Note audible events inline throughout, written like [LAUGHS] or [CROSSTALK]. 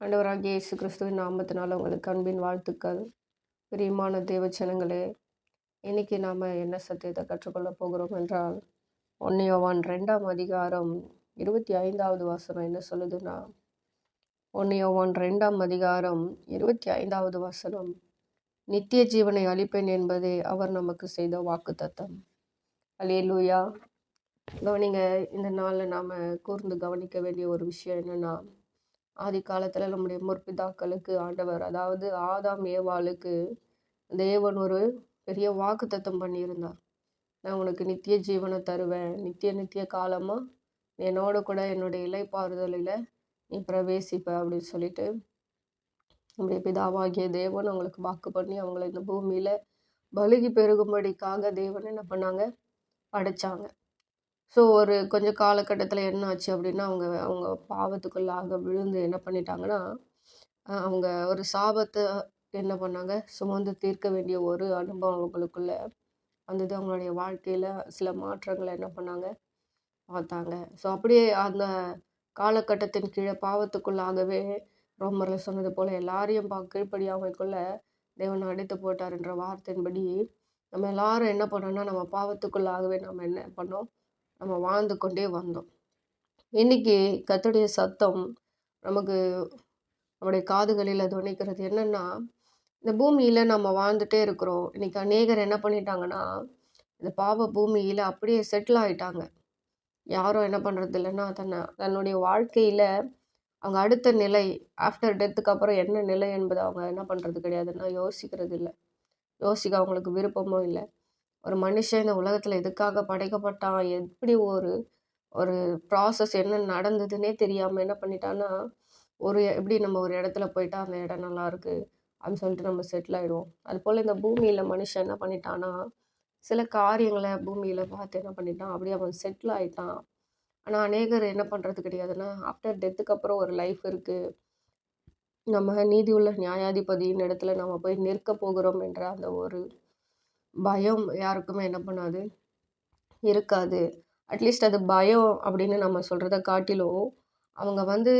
ஆண்டவராகிய இயேசு கிறிஸ்துவின் நாமத்தினால் உங்களுக்கு அன்பின் வாழ்த்துக்கள். பிரியமான தேவச்சனங்களே இன்னைக்கு நாம் என்ன சத்தியத்தை கற்றுக்கொள்ள போகிறோம் என்றால் ஒன்னியவான் ரெண்டாம் அதிகாரம் இருபத்தி ஐந்தாவது வசனம் என்ன சொல்லுதுன்னா ஒன்னியவான் ரெண்டாம் அதிகாரம் இருபத்தி ஐந்தாவது வசனம் நித்திய ஜீவனை அளிப்பேன் என்பதே அவர் நமக்கு செய்த வாக்கு தத்தம் அலியலூயா கவனிங்க இந்த நாளில் நாம் கூர்ந்து கவனிக்க வேண்டிய ஒரு விஷயம் என்னென்னா ஆதி காலத்தில் நம்முடைய முற்பிதாக்களுக்கு ஆண்டவர் அதாவது ஆதாம் ஏவாளுக்கு தேவன் ஒரு பெரிய வாக்கு தத்தம் பண்ணியிருந்தார். நான் உனக்கு நித்திய ஜீவனை தருவேன். நித்திய நித்திய காலமாக என்னோட கூட என்னுடைய இலைப்பாறுதலில் நீ பிரவேசிப்ப அப்படின்னு சொல்லிட்டு நம்முடைய பிதாவாகிய தேவன் அவங்களுக்கு வாக்கு பண்ணி அவங்கள இந்த பூமியில் பலுகி பெருகும்படிக்காக தேவன் என்ன பண்ணாங்க? படைச்சாங்க. ஸோ ஒரு கொஞ்சம் காலகட்டத்தில் என்ன ஆச்சு அப்படின்னா அவங்க அவங்க பாவத்துக்குள்ளாக விழுந்து என்ன பண்ணிட்டாங்கன்னா அவங்க ஒரு சாபத்தை என்ன பண்ணாங்க? சுமந்து தீர்க்க வேண்டிய ஒரு அனுபவம் அவங்களுக்குள்ள வந்தது. அவங்களுடைய வாழ்க்கையில் சில மாற்றங்களை என்ன பண்ணாங்க? பார்த்தாங்க. ஸோ அப்படியே அந்த காலகட்டத்தின் கீழே பாவத்துக்குள்ளாகவே ரோமரில் சொன்னது போல் எல்லாரையும் பா கீழ்ப்படியாமைக்குள்ள தேவன் அடித்து போட்டார்ன்ற வார்த்தையின்படி நம்ம எல்லாரும் என்ன பண்ணோம்னா நம்ம பாவத்துக்குள்ளாகவே நம்ம என்ன பண்ணோம்? நம்ம வாழ்ந்து கொண்டே வந்தோம். இன்னைக்கு கத்துடைய சத்தம் நமக்கு நம்முடைய காதுகளில் துணிக்கிறது என்னென்னா இந்த பூமியில் நம்ம வாழ்ந்துட்டே இருக்கிறோம். இன்னைக்கு அநேகர் என்ன பண்ணிட்டாங்கன்னா இந்த பாவ பூமியில் அப்படியே செட்டில் ஆகிட்டாங்க யாரும் என்ன பண்ணுறது இல்லைன்னா தன்னை தன்னுடைய வாழ்க்கையில் அவங்க அடுத்த நிலை ஆஃப்டர் டெத்துக்கு அப்புறம் என்ன நிலை என்பதை அவங்க என்ன பண்ணுறது கிடையாதுன்னா யோசிக்கிறது இல்லை யோசிக்க அவங்களுக்கு விருப்பமும் இல்லை. ஒரு மனுஷன் இந்த உலகத்தில் எதுக்காக படைக்கப்பட்டான்? எப்படி ஒரு ஒரு ப்ராசஸ் என்ன நடந்ததுன்னே தெரியாமல் என்ன பண்ணிட்டான்னா ஒரு எப்படி நம்ம ஒரு இடத்துல போயிட்டா அந்த இடம் நல்லா இருக்குது அப்படின்னு சொல்லிட்டு நம்ம செட்டில் ஆகிடுவோம் அது போல் இந்த பூமியில் மனுஷன் என்ன பண்ணிட்டான்னா சில காரியங்களை பூமியில் பார்த்து என்ன பண்ணிட்டான்? அப்படியே அவன் செட்டில் ஆகிட்டான் ஆனால் அநேகர் என்ன பண்ணுறது கிடையாதுன்னா ஆஃப்டர் டெத்துக்கு அப்புறம் ஒரு லைஃப் இருக்குது நம்ம நீதி உள்ள நியாயாதிபதியின் இடத்துல நம்ம போய் நிற்க போகிறோம் என்ற அந்த ஒரு பயம் யாருக்குமே என்ன பண்ணாது. இருக்காது. அட்லீஸ்ட் அது பயம் அப்படின்னு நம்ம சொல்கிறத காட்டிலும் அவங்க வந்து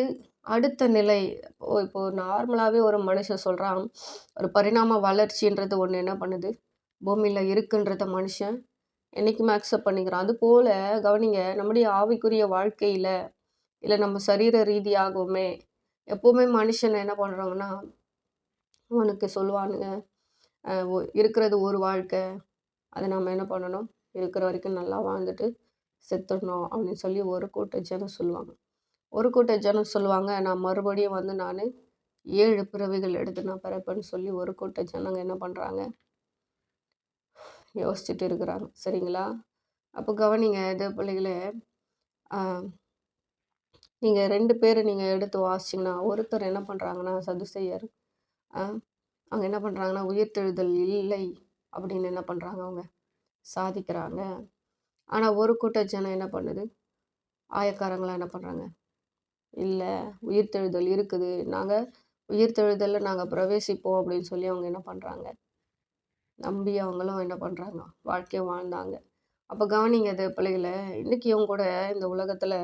அடுத்த நிலை இப்போ இப்போது நார்மலாகவே ஒரு மனுஷன் சொல்கிறான் ஒரு பரிணாம வளர்ச்சின்றது ஒன்று என்ன பண்ணுது? பூமியில் இருக்குன்றத மனுஷன் என்றைக்குமே அக்செப்ட் பண்ணிக்கிறான். அது போல் கவனிங்க நம்முடைய ஆவிக்குரிய வாழ்க்கையில் இல்லை நம்ம சரீர ரீதியாகவுமே எப்போவுமே மனுஷனை என்ன பண்ணுறாங்கன்னா அவனுக்கு சொல்லுவானுங்க இருக்கிறது ஒரு வாழ்க்கை. அதை நம்ம என்ன பண்ணணும்? இருக்கிற வரைக்கும் நல்லா வாழ்ந்துட்டு செத்துடணும் அப்படின்னு சொல்லி ஒரு கூட்ட ஜனம் சொல்லுவாங்க. ஒரு கூட்ட ஜனம் சொல்லுவாங்க. நான் மறுபடியும் வந்து நான் ஏழு பிறவிகள் எடுத்து நான் பிறப்பேன்னு சொல்லி ஒரு கூட்ட ஜனங்க என்ன பண்ணுறாங்க யோசிச்சுட்டு இருக்கிறாங்க. சரிங்களா? அப்போ கவனிங்க இது பிள்ளைகளே நீங்கள் ரெண்டு பேரை நீங்கள் எடுத்து வாசிச்சிங்கன்னா ஒருத்தர் என்ன பண்ணுறாங்கன்னா சதுசெய்யர் அவங்க என்ன பண்ணுறாங்கன்னா உயிர்த்தெழுதல் இல்லை அப்படின்னு என்ன பண்ணுறாங்க அவங்க? சாதிக்கிறாங்க. ஆனால் ஒரு கூட்ட ஜனம் என்ன பண்ணுது? ஆயக்காரங்களாம் என்ன பண்ணுறாங்க இல்லை உயிர்த்தெழுதல் இருக்குது. நாங்கள் உயிர்த்தெழுதலில் நாங்கள் பிரவேசிப்போம் அப்படின்னு சொல்லி அவங்க என்ன பண்ணுறாங்க நம்பி அவங்களும் என்ன பண்ணுறாங்க வாழ்க்கையை வாழ்ந்தாங்க. அப்போ கவனிங்க அது பிள்ளைகளை. இன்றைக்கி இவங்க கூட இந்த உலகத்தில்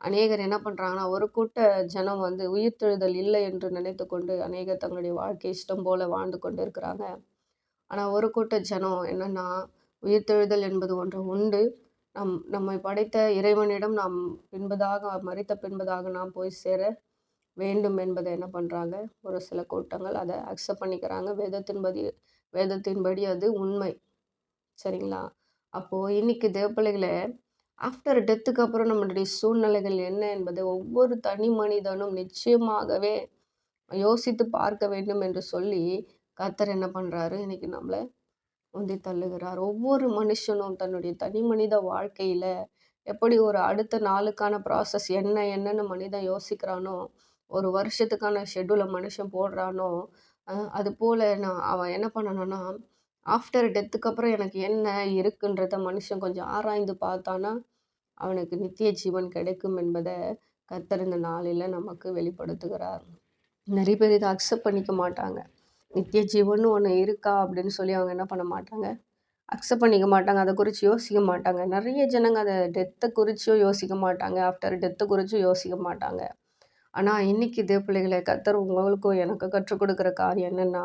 அநேகர் என்ன பண்ணுறாங்கன்னா ஒரு கூட்ட ஜனம் வந்து உயிர்த்தெழுதல் இல்லை என்று நினைத்து கொண்டு அநேகர் தங்களுடைய வாழ்க்கை இஷ்டம் போல் வாழ்ந்து கொண்டு இருக்கிறாங்க ஆனால் ஒரு கூட்ட ஜனம் என்னென்னா உயிர்த்தெழுதல் என்பது ஒன்று உண்டு. நம் நம்மை படைத்த இறைவனிடம் நாம் பின்பதாக மறித்த பின்பதாக நாம் போய் சேர வேண்டும் என்பதை என்ன பண்ணுறாங்க ஒரு சில கூட்டங்கள் அதை அக்செப்ட் பண்ணிக்கிறாங்க. வேதத்தின்படி வேதத்தின்படி அது உண்மை. சரிங்களா? அப்போது இன்னைக்கு தேவப்பிள்ளைகளை ஆஃப்டர் டெத்துக்கு அப்புறம் நம்மளுடைய சூழ்நிலைகள் என்ன என்பதை ஒவ்வொரு தனி மனிதனும் நிச்சயமாகவே யோசித்து பார்க்க வேண்டும் என்று சொல்லி கர்த்தர் என்ன பண்ணுறாரு இன்னைக்கு நம்மளை உந்தி தள்ளுகிறார். ஒவ்வொரு மனுஷனும் தன்னுடைய தனி மனித வாழ்க்கையில் எப்படி ஒரு அடுத்த நாளுக்கான ப்ராசஸ் என்ன என்னன்னு மனிதன் யோசிக்கிறானோ ஒரு வருஷத்துக்கான ஷெட்யூலை மனுஷன் போடுறானோ அது போல் நான் அவன் என்ன பண்ணணும்னா ஆஃப்டர் டெத்துக்கு அப்புறம் எனக்கு என்ன இருக்குன்றத மனுஷன் கொஞ்சம் ஆராய்ந்து பார்த்தானா அவனுக்கு நித்திய ஜீவன் கிடைக்கும் என்பதை கர்த்தர் இந்த நாளில் நமக்கு வெளிப்படுத்துகிறார். நிறைய பேர் இதை அக்செப்ட் பண்ணிக்க மாட்டாங்க. நித்திய ஜீவன் ஒன்று இருக்கா அப்படின்னு சொல்லி அவங்க என்ன பண்ண மாட்டாங்க? அக்செப்ட் பண்ணிக்க மாட்டாங்க. அதை குறித்து யோசிக்க மாட்டாங்க. நிறைய ஜனங்க அதை டெத்தை குறித்தும் யோசிக்க மாட்டாங்க. ஆஃப்டர் டெத்தை குறித்தும் யோசிக்க மாட்டாங்க. ஆனால் இன்னைக்கு இதே பிள்ளைகளை கத்தர் உங்களுக்கும் எனக்கு கற்றுக் கொடுக்குற காரியம் என்னென்னா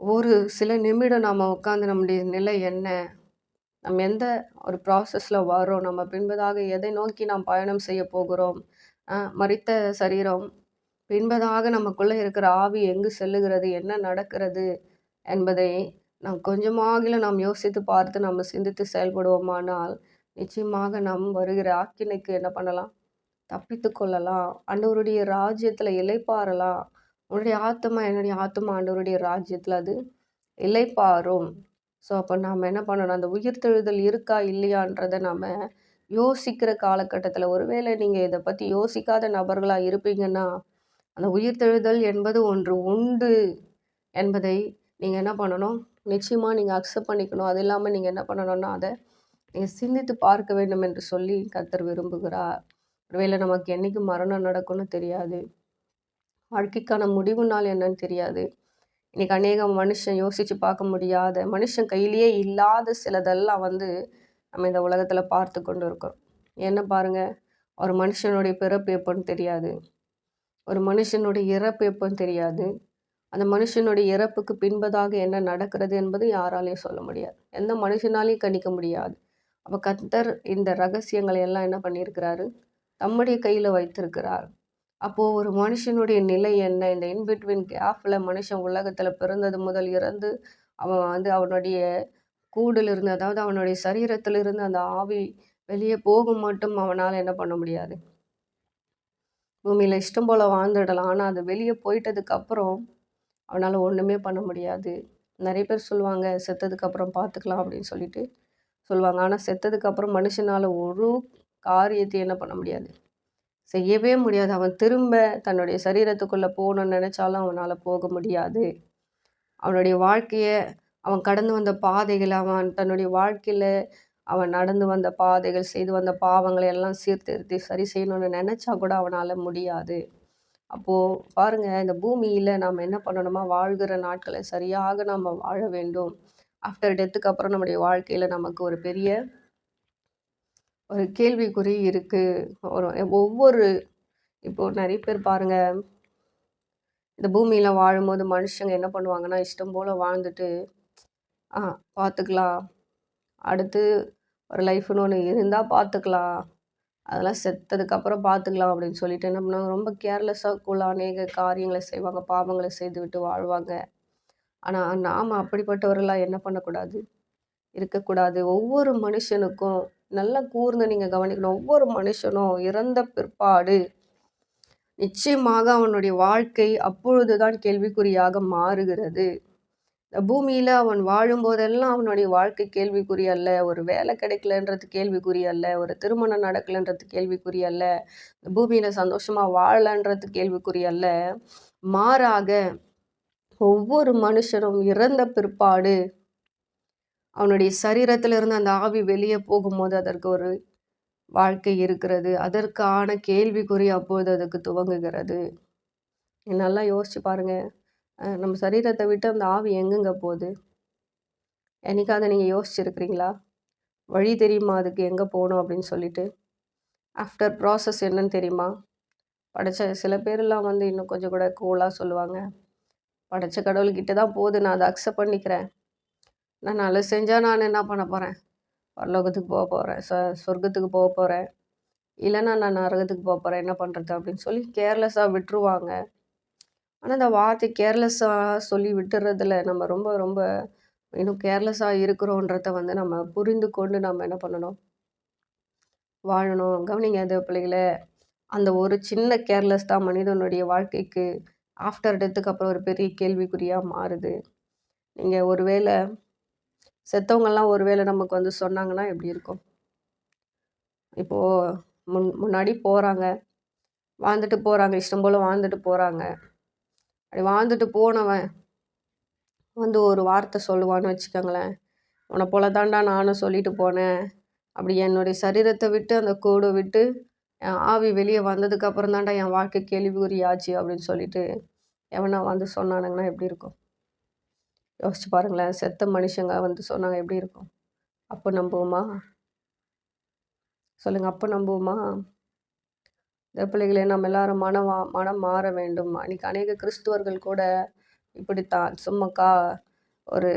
ஒரு சில நிமிடம் நாம் உட்காந்து நம்முடைய நிலை என்ன? நம்ம எந்த ஒரு ப்ராசஸில் வரோம் நம்ம பின்பதாக எதை நோக்கி நாம் பயணம் செய்ய போகிறோம்? மறித்த சரீரம் பின்பதாக நமக்குள்ளே இருக்கிற ஆவி எங்கு செல்லுகிறது? என்ன நடக்கிறது? என்பதை நாம் கொஞ்சமாகிலும் நாம் யோசித்து பார்த்து நம்ம சிந்தித்து செயல்படுவோமானால் நிச்சயமாக நாம் வருகிற ஆக்கினைக்கு என்ன பண்ணலாம்? தப்பித்து கொள்ளலாம். ஆண்டவருடைய ராஜ்யத்தில் இலைப்பாறலாம் உன்னுடைய ஆத்மா என்னுடைய ஆத்மா ஆண்டவருடைய ராஜ்யத்தில் அது இலைப்பாரும் ஸோ அப்போ நாம் என்ன பண்ணணும்? அந்த உயிர்த்தெழுதல் இருக்கா இல்லையான்றதை நாம் யோசிக்கிற காலகட்டத்தில் ஒருவேளை நீங்கள் இதை பற்றி யோசிக்காத நபர்களாக இருப்பீங்கன்னா அந்த உயிர்த்தெழுதல் என்பது ஒன்று உண்டு என்பதை நீங்கள் என்ன பண்ணணும்? நிச்சயமாக நீங்கள் அக்செப்ட் பண்ணிக்கணும். அது இல்லாமல் நீங்கள் என்ன பண்ணணும்னா அதை நீங்கள் சிந்தித்து பார்க்க வேண்டும் என்று சொல்லி கத்தர் விரும்புகிறார். ஒருவேளை நமக்கு என்றைக்கு மரணம் நடக்கும்னு தெரியாது. வாழ்க்கைக்கான முடிவு நாள் என்னன்னு தெரியாது. இன்னைக்கு அநேக மனுஷன் யோசித்து பார்க்க முடியாத மனுஷன் கையிலேயே இல்லாத சிலதெல்லாம் வந்து நம்ம இந்த உலகத்தில் பார்த்து கொண்டு இருக்கோம் என்ன பாருங்கள் ஒரு மனுஷனுடைய பிறப்பு எப்போன்னு தெரியாது. ஒரு மனுஷனுடைய இறப்பு எப்போன்னு தெரியாது. அந்த மனுஷனுடைய இறப்புக்கு பின்பதாக என்ன நடக்கிறது என்பது யாராலையும் சொல்ல முடியாது. எந்த மனுஷனாலையும் கணிக்க முடியாது. அப்போ கத்தர் இந்த ரகசியங்களை எல்லாம் என்ன பண்ணியிருக்கிறாரு? தம்முடைய கையில் வைத்திருக்கிறார். அப்போது ஒரு மனுஷனுடைய நிலை என்ன? இந்த இன்பிட்வீன் கேஃபில் மனுஷன் உலகத்தில் பிறந்தது முதல் இறந்து அவன் வந்து அவனுடைய கூடிலிருந்து அதாவது அவனுடைய சரீரத்திலிருந்து அந்த ஆவி வெளியே போகும் மட்டும் அவனால் என்ன பண்ண முடியாது? பூமியில் இஷ்டம் போல் வாழ்ந்துடலாம். ஆனால் அது வெளியே போயிட்டதுக்கப்புறம் அவனால் ஒன்றுமே பண்ண முடியாது. நிறைய பேர் சொல்லுவாங்க செத்ததுக்கப்புறம் பார்த்துக்கலாம் அப்படின்னு சொல்லிட்டு சொல்லுவாங்க. ஆனால் செத்ததுக்கப்புறம் மனுஷனால் ஒரு காரியத்தை என்ன பண்ண முடியாது? செய்யவே முடியாது. அவன் திரும்ப தன்னுடைய சரீரத்துக்குள்ளே போகணும்னு நினச்சாலும் அவனால் போக முடியாது. அவனுடைய வாழ்க்கையை அவன் கடந்து வந்த பாதைகள் அவன் தன்னுடைய வாழ்க்கையில் அவன் நடந்து வந்த பாதைகள் செய்து வந்த பாவங்களை எல்லாம் சீர்திருத்தி சரி செய்யணும்னு நினச்சா கூட அவனால் முடியாது. அப்போது பாருங்கள் இந்த பூமியில் நாம் என்ன பண்ணணுமா? வாழ்கிற நாட்களை சரியாக நாம் வாழ வேண்டும். ஆஃப்டர் டெத்துக்கு அப்புறம் நம்முடைய வாழ்க்கையில் நமக்கு ஒரு பெரிய ஒரு கேள்விக்குறி இருக்குது ஒரு ஒவ்வொரு இப்போது நிறைய பேர் பாருங்கள் இந்த பூமியில் வாழும்போது மனுஷங்க என்ன பண்ணுவாங்கன்னா இஷ்டம் போல் வாழ்ந்துட்டு ஆ பார்த்துக்கலாம். அடுத்து ஒரு லைஃப்னு ஒன்று இருந்தால் பார்த்துக்கலாம். அதெல்லாம் செத்ததுக்கப்புறம் பார்த்துக்கலாம் அப்படின்னு சொல்லிட்டு என்ன பண்ணுவாங்க ரொம்ப கேர்லெஸ்ஸாக அநேக காரியங்களை செய்வாங்க பாவங்களை செய்து விட்டு வாழ்வாங்க. ஆனால் நாம் அப்படிப்பட்டவர்களாக என்ன பண்ணக்கூடாது? இருக்கக்கூடாது. ஒவ்வொரு மனுஷனுக்கும் நல்லா கூர்ந்து நீங்கள் கவனிக்கணும். ஒவ்வொரு மனுஷனும் இறந்த பிற்பாடு நிச்சயமாக அவனுடைய வாழ்க்கை அப்பொழுதுதான் கேள்விக்குறியாக மாறுகிறது. இந்த பூமியில் அவன் வாழும்போதெல்லாம் அவனுடைய வாழ்க்கை கேள்விக்குறி அல்ல. ஒரு வேலை கிடைக்கலன்றது கேள்விக்குறி அல்ல. ஒரு திருமணம் நடக்கலைன்றது கேள்விக்குறி அல்ல. இந்த பூமியில் சந்தோஷமாக வாழலன்றது கேள்விக்குறி அல்ல. மாறாக ஒவ்வொரு மனுஷனும் இறந்த பிற்பாடு அவனுடைய சரீரத்திலிருந்து அந்த ஆவி வெளியே போகும்போது அதற்கு ஒரு வாழ்க்கை இருக்கிறது. அதற்கான கேள்விக்குறி அப்போது அதுக்கு துவங்குகிறது. நல்லா யோசிச்சு பாருங்கள் நம்ம சரீரத்தை விட்டு அந்த ஆவி எங்கெங்க போகுது? என்னைக்காவது நீங்கள் யோசிச்சிருக்கிறீங்களா? வழி தெரியுமா? அதுக்கு எங்கே போகணும் அப்படின்னு சொல்லிட்டு. ஆஃப்டர் ப்ராசஸ் என்னன்னு தெரியுமா? படைச்ச சில பேர்லாம் வந்து இன்னும் கொஞ்சம் கூட கூலாக சொல்லுவாங்க. படைச்ச கடவுள்கிட்ட தான் போகுது. நான் அதை அக்செப்ட் பண்ணிக்கிறேன். நான் நல்லா செஞ்சால் நான் என்ன பண்ண போகிறேன் பரலோகத்துக்கு போக போகிறேன் ச சொர்க்கத்துக்கு போக போகிறேன் இல்லைன்னா நான் நரகத்துக்கு போக போகிறேன் என்ன பண்ணுறது அப்படின்னு சொல்லி கேர்லெஸ்ஸாக விட்டுருவாங்க. ஆனால் இந்த வார்த்தை கேர்லெஸ்ஸாக சொல்லி விட்டுறதுல நம்ம ரொம்ப ரொம்ப இன்னும் கேர்லெஸ்ஸாக இருக்கிறோன்றத வந்து நம்ம புரிந்து கொண்டு நம்ம என்ன பண்ணணும்? வாழணும். கவனிங்க அது பிள்ளைகள. அந்த ஒரு சின்ன கேர்லெஸ் தான் மனிதனுடைய வாழ்க்கைக்கு ஆஃப்டர் டெத்துக்கு அப்புறம் ஒரு பெரிய கேள்விக்குறியாக மாறுது. நீங்கள் ஒருவேளை செத்தவங்கெல்லாம் ஒருவேளை நமக்கு வந்து சொன்னாங்கன்னா எப்படி இருக்கும்? இப்போது முன் முன்னாடி போகிறாங்க வாழ்ந்துட்டு போகிறாங்க இஷ்டம் போல் வாழ்ந்துட்டு போகிறாங்க அப்படி வாழ்ந்துட்டு போனவன் வந்து ஒரு வார்த்தை சொல்லுவான்னு வச்சுக்கோங்களேன். உன்னை போல தாண்டா நானும் சொல்லிட்டு போனேன். அப்படி என்னுடைய சரீரத்தை விட்டு அந்த கூடை விட்டு என் ஆவி வெளியே வந்ததுக்கப்புறம் தாண்டா என் வாழ்க்கை கேள்விக்குறியாச்சு அப்படின்னு சொல்லிட்டு எவனா வந்து சொன்னானுங்கன்னா எப்படி இருக்கும்? யோசிச்சு பாருங்களேன். செத்த மனுஷங்க வந்து சொன்னாங்க எப்படி இருக்கும்? அப்போ நம்புவோமா? சொல்லுங்கள் அப்போ நம்புவோமா? இந்த பிள்ளைகளே நம்ம எல்லாரும் மனம் மனம் மாற வேண்டும். இன்னைக்கு அநேக கிறிஸ்துவர்கள் கூட இப்படித்தான். சும்மா கா ஒரு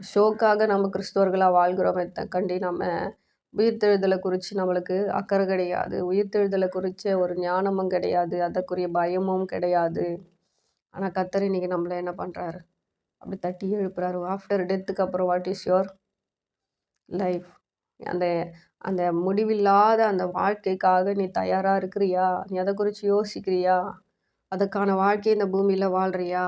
ஷோக்காக நம்ம கிறிஸ்துவர்களாக வாழ்கிறோமே கண்டி நம்ம உயிர்த்தெழுதலை குறித்து நம்மளுக்கு அக்கறை கிடையாது. உயிர்த்தெழுதலை குறித்த ஒரு ஞானமும் கிடையாது. அதற்குரிய பயமும் கிடையாது. ஆனால் கத்தர் இன்னைக்கு நம்மளை என்ன பண்ணுறாரு அப்படி தட்டி எழுப்புறாரு. ஆஃப்டர் டெத்துக்கு அப்புறம் வாட் இஸ் யுவர் லைஃப் அந்த அந்த முடிவில்லாத அந்த வாழ்க்கைக்காக நீ தயாராக இருக்கிறியா? நீ அதை குறித்து யோசிக்கிறியா? அதுக்கான வாழ்க்கையை இந்த பூமியில் வாழ்கிறியா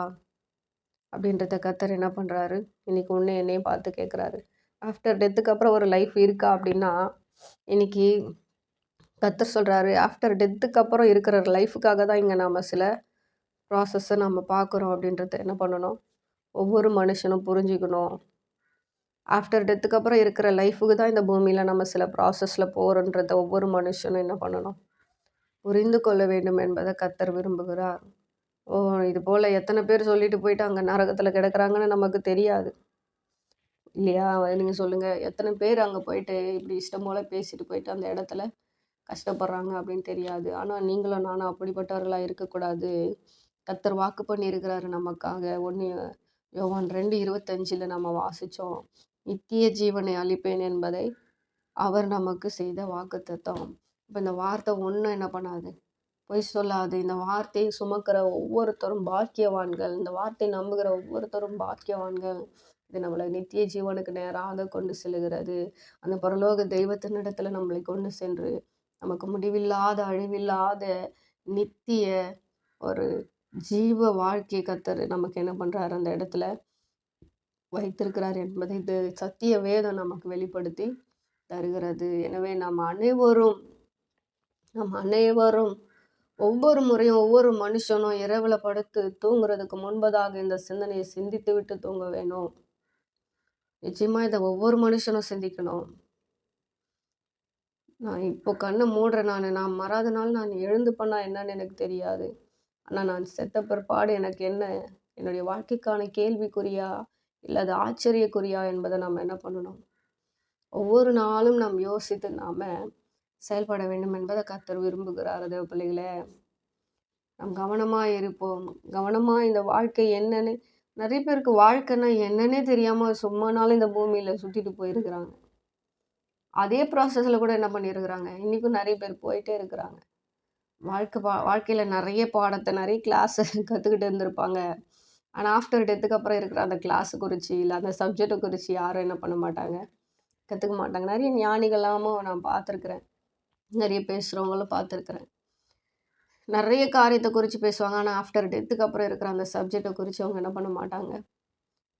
அப்படின்றத கத்தர் என்ன பண்ணுறாரு இன்றைக்கி உன்னை என்னையும் பார்த்து கேட்குறாரு ஆஃப்டர் டெத்துக்கு அப்புறம் ஒரு லைஃப் இருக்கா அப்படின்னா இன்றைக்கி கத்தர் சொல்கிறாரு ஆஃப்டர் டெத்துக்கு அப்புறம் இருக்கிற லைஃபுக்காக தான் இங்கே நாம் சில ப்ராசஸ்ஸை நம்ம பார்க்குறோம் அப்படின்றத என்ன பண்ணணும்? ஒவ்வொரு மனுஷனும் புரிஞ்சுக்கணும். ஆஃப்டர் டெத்துக்கு அப்புறம் இருக்கிற லைஃபுக்கு தான் இந்த பூமியில் நம்ம சில ப்ராசஸில் போகிறோன்றத ஒவ்வொரு மனுஷனும் என்ன பண்ணணும்? புரிந்து கொள்ள வேண்டும் என்பதை கத்தர் விரும்புகிறார். ஓ இது போல் எத்தனை பேர் சொல்லிட்டு போயிட்டு அங்கே நரகத்தில் கிடக்குறாங்கன்னு நமக்கு தெரியாது. இல்லையா? நீங்கள் சொல்லுங்கள் எத்தனை பேர் அங்கே போயிட்டு இப்படி இஷ்டம் போல் பேசிட்டு போயிட்டு அந்த இடத்துல கஷ்டப்படுறாங்க அப்படின்னு தெரியாது. ஆனால் நீங்களும் நானும் அப்படிப்பட்டவர்களாக இருக்கக்கூடாது. கத்தர் வாக்கு பண்ணியிருக்கிறாரு நமக்காக. ஒன்று யோவான் ரெண்டு இருபத்தஞ்சில் நம்ம வாசித்தோம் நித்திய ஜீவனை அளிப்பேன் என்பதை அவர் நமக்கு செய்த வாக்கு தத்துவம் இப்போ இந்த வார்த்தை ஒன்றும் என்ன பண்ணாது? பொய் சொல்லாது. இந்த வார்த்தையை சுமக்கிற ஒவ்வொருத்தரும் பாக்கியவான்கள். இந்த வார்த்தை நம்புகிற ஒவ்வொருத்தரும் பாக்கியவான்கள். இது நம்மளை நித்திய ஜீவனுக்கு நேராக கொண்டு செல்கிறது அந்த பரலோக தெய்வத்தினிடத்துல நம்மளை கொண்டு சென்று நமக்கு முடிவில்லாத அழிவில்லாத நித்திய ஒரு ஜீவ வாழ்க்கை கத்தர் நமக்கு என்ன பண்ணுறாரு அந்த இடத்துல வைத்திருக்கிறார் என்பதை இது சத்திய வேதம் நமக்கு வெளிப்படுத்தி தருகிறது. எனவே நாம் அனைவரும் நம் அனைவரும் ஒவ்வொரு முறையும் ஒவ்வொரு மனுஷனும் இரவில் படுத்து தூங்குறதுக்கு முன்பதாக இந்த சிந்தனையை சிந்தித்து விட்டு தூங்க வேணும். நிச்சயமாக இதை ஒவ்வொரு மனுஷனும் சிந்திக்கணும். நான் இப்போ கண்ணை மூடுறேன் நான். நான் மறாத நாள் நான் எழுந்து பண்ணால் என்னன்னு எனக்கு தெரியாது. ஆனால் நான் செத்த பிற்பாடு எனக்கு என்ன? என்னுடைய வாழ்க்கைக்கான கேள்விக்குறியா? இல்லை அது ஆச்சரியக்குறியா என்பதை நாம் என்ன பண்ணணும்? ஒவ்வொரு நாளும் நாம் யோசித்து நாம் செயல்பட வேண்டும் என்பதை கத்தர் விரும்புகிறார் தேவ பிள்ளைகளே. நாம் கவனமாக இருப்போம். கவனமாக இந்த வாழ்க்கை என்னன்னு நிறைய பேருக்கு வாழ்க்கைன்னா என்னன்னே தெரியாமல் சும்மானாலும் இந்த பூமியில் சுற்றிட்டு போயிருக்கிறாங்க. அதே ப்ராசஸில் கூட என்ன பண்ணியிருக்கிறாங்க? இன்றைக்கும் நிறைய பேர் போயிட்டே இருக்கிறாங்க. வாழ்க்கை பா வாழ்க்கையில் நிறைய பாடத்தை நிறைய கிளாஸை [LAUGHS] கற்றுக்கிட்டு இருந்திருப்பாங்க. ஆனால் ஆஃப்டர் டெத்துக்கு அப்புறம் இருக்கிற அந்த கிளாஸு குறித்து இல்லை அந்த சப்ஜெக்டை குறித்து யாரும் என்ன பண்ண மாட்டாங்க. கற்றுக்க மாட்டாங்க. நிறைய ஞானிகளாமும் நான் பார்த்துருக்குறேன். நிறைய பேசுகிறவங்களும் பார்த்துருக்குறேன். நிறைய காரியத்தை குறித்து பேசுவாங்க. ஆனால் ஆஃப்டர் டெத்துக்கு அப்புறம் இருக்கிற அந்த சப்ஜெக்டை குறித்து அவங்க என்ன பண்ண மாட்டாங்க?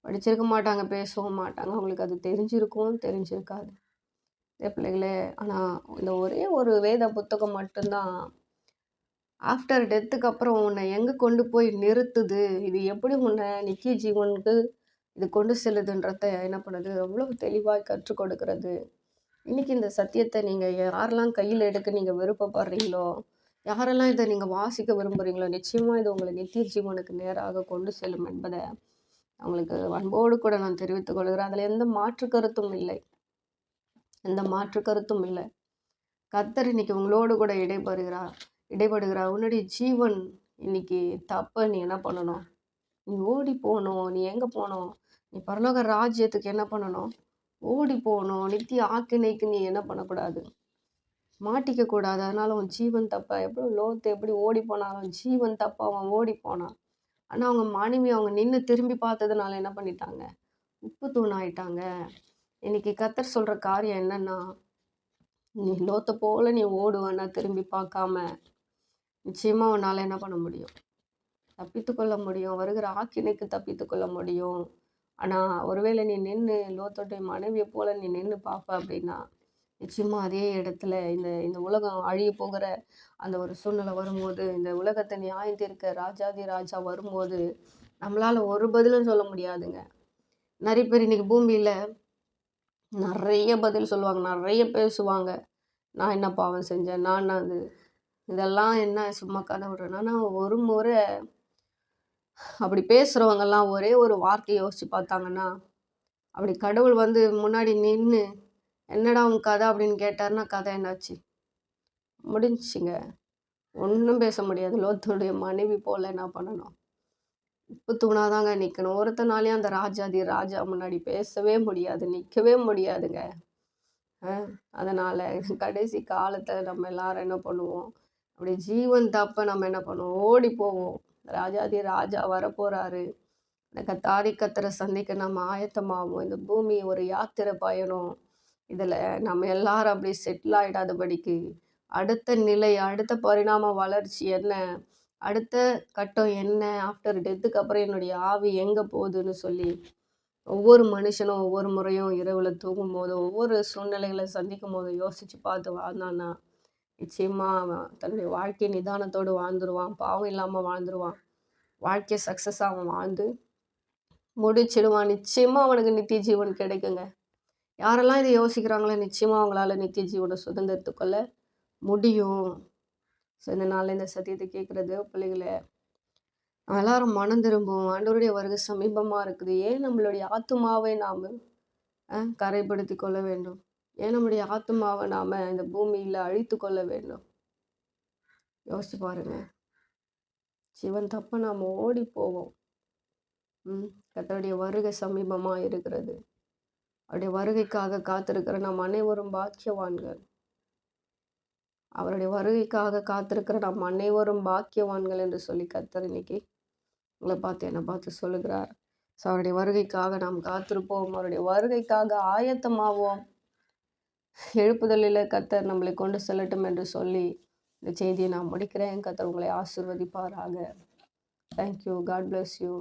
படிச்சிருக்க மாட்டாங்க பேசவும் மாட்டாங்க. அவங்களுக்கு அது தெரிஞ்சிருக்கும் தெரிஞ்சிருக்காது. பிள்ளைகளே ஆனால் இந்த ஒரே ஒரு வேத புத்தகம் மட்டும்தான் ஆஃப்டர் டெத்துக்கு அப்புறம் உன்னை எங்கே கொண்டு போய் நிறுத்துது? இது எப்படி உன்னை நித்திய ஜீவனுக்கு இது கொண்டு செல்லுதுன்றத என்ன பண்ணுது? அவ்வளோ தெளிவாக கற்றுக் கொடுக்கறது. இன்றைக்கி இந்த சத்தியத்தை நீங்கள் யாரெல்லாம் கையில் எடுக்க நீங்கள் விருப்பப்படுறீங்களோ யாரெல்லாம் இதை நீங்கள் வாசிக்க விரும்புகிறீங்களோ நிச்சயமாக இது உங்களை நித்திய ஜீவனுக்கு நேராக கொண்டு செல்லும் என்பதை அவங்களுக்கு அன்போடு கூட நான் தெரிவித்துக் கொள்கிறேன். அதில் எந்த மாற்று கருத்தும் இல்லை. எந்த மாற்று கருத்தும் இல்லை. கத்தர் இன்னைக்கு உங்களோடு கூட இடைபெறுகிறார். இடைபடுகிறா உன்னுடைய ஜீவன் இன்னைக்கு தப்ப நீ என்ன பண்ணணும்? நீ ஓடி போகணும். நீ எங்கே போகணும்? நீ பரலோக ராஜ்யத்துக்கு என்ன பண்ணணும்? ஓடி போகணும். நித்திய ஆக்கினைக்கு நீ என்ன பண்ணக்கூடாது? மாட்டிக்க கூடாது. அதனால உன் ஜீவன் தப்ப? எப்படி லோத்து எப்படி ஓடி போனாலும் ஜீவன் தப்ப அவன் ஓடி போனான். ஆனால் அவங்க மனைவி அவங்க நின்று திரும்பி பார்த்ததுனால என்ன பண்ணிட்டாங்க? உப்பு தூணாயிட்டாங்க இன்னைக்கு கத்தர் சொல்கிற காரியம் என்னன்னா நீ லோத்த போல நீ ஓடுவேன்னா திரும்பி பார்க்காம நிச்சயமாக உன்னால் என்ன பண்ண முடியும்? தப்பித்து கொள்ள முடியும். வருகிற ஆக்கினைக்கு தப்பித்து கொள்ள முடியும். ஆனால் ஒருவேளை நீ நின்று லோத்தோடைய மனைவியை போல் நீ நின்று பார்ப்ப அப்படின்னா நிச்சயமாக அதே இடத்துல இந்த இந்த உலகம் அழிய போகிற அந்த ஒரு சூழ்நிலை வரும்போது இந்த உலகத்தை நியாயம் தீர்க்க ராஜாதி ராஜா வரும்போது நம்மளால் ஒரு பதிலும் சொல்ல முடியாதுங்க. நிறைய பேர் இன்றைக்கி பூமியில் நிறைய பதில் சொல்லுவாங்க. நிறைய பேசுவாங்க. நான் என்ன பாவம் செஞ்சேன்? நான் அது இதெல்லாம் என்ன சும்மா கதை விடுறேன்னா நான் ஒரு முறை அப்படி பேசுகிறவங்கெல்லாம் ஒரே ஒரு வார்த்தையை யோசித்து பார்த்தாங்கன்னா அப்படி கடவுள் வந்து முன்னாடி நின்று என்னடா உன் கதை? அப்படின்னு கேட்டார்னா கதை என்னாச்சு? முடிஞ்சிச்சுங்க. ஒன்றும் பேச முடியாது. லோத்துடைய மனைவி போல் என்ன பண்ணணும்? உப்பு தூணாதாங்க நிற்கணும் ஒருத்தனாலையும் அந்த ராஜாதி ராஜா முன்னாடி பேசவே முடியாது நிற்கவே முடியாதுங்க. அதனால் கடைசி காலத்தில் நம்ம எல்லாரும் என்ன பண்ணுவோம்? அப்படி ஜீவன் தப்ப நம்ம என்ன பண்ணுவோம்? ஓடி போவோம். ராஜாதி ராஜா வரப்போகிறாரு எனக்கு தாரி கத்திர சந்திக்க நம்ம ஆயத்தமாகும் இந்த பூமி ஒரு யாத்திரை பயணம். இதில் நம்ம எல்லாரும் அப்படி செட்டில் ஆகிடாதபடிக்கு அடுத்த நிலை அடுத்த பரிணாம வளர்ச்சி என்ன? அடுத்த கட்டம் என்ன? ஆஃப்டர் டெத்துக்கு அப்புறம் என்னுடைய ஆவி எங்கே போகுதுன்னு சொல்லி ஒவ்வொரு மனுஷனும் ஒவ்வொரு முறையும் இரவில் தூங்கும் போது ஒவ்வொரு சூழ்நிலைகளை சந்திக்கும் போது யோசித்து பார்த்து வாழ்ந்தான்னா நிச்சயமாக அவன் தன்னுடைய வாழ்க்கை நிதானத்தோடு வாழ்ந்துருவான் பாவம் இல்லாமல் வாழ்ந்துருவான். வாழ்க்கையை சக்ஸஸ் அவன் வாழ்ந்து முடிச்சிடுவான். நிச்சயமாக அவனுக்கு நித்திய ஜீவன் கிடைக்குங்க. யாரெல்லாம் இதை யோசிக்கிறாங்களோ நிச்சயமாக அவங்களால நித்திய ஜீவனை சுதந்திரத்துக்குள்ள முடியும். ஸோ இந்த நாளில் இந்த சத்தியத்தை கேட்குறது பிள்ளைகளை எல்லாரும் மனம் திரும்புவோம். ஆண்டவருடைய வருகை சமீபமாக இருக்குது. ஏன் நம்மளுடைய ஆத்மாவை நாம் கரைப்படுத்தி கொள்ள வேண்டும்? ஏன் நம்முடைய ஆத்மாவை நாம் இந்த பூமியில் அழித்து கொள்ள வேண்டும்? யோசிச்சு பாருங்க. சிவன் தப்ப நாம் ஓடி போவோம். ம் கத்தருடைய வருகை சமீபமாக இருக்கிறது. அவருடைய வருகைக்காக காத்திருக்கிற நாம் அனைவரும் பாக்கியவான்கள். அவருடைய வருகைக்காக காத்திருக்கிற நாம் அனைவரும் பாக்கியவான்கள் என்று சொல்லி கத்தர் இன்னைக்கு உங்களை பார்த்து என்னை பார்த்து சொல்லுகிறார். ஸோ அவருடைய வருகைக்காக நாம் காத்திருப்போம். அவருடைய வருகைக்காக ஆயத்தமாவோம். எழுப்புதலில் கத்தர் நம்மளை கொண்டு செல்லட்டும் என்று சொல்லி இந்த செய்தியை நான் முடிக்கிறேன். கத்தர் உங்களை ஆசிர்வதிப்பாராக. Thank you God bless you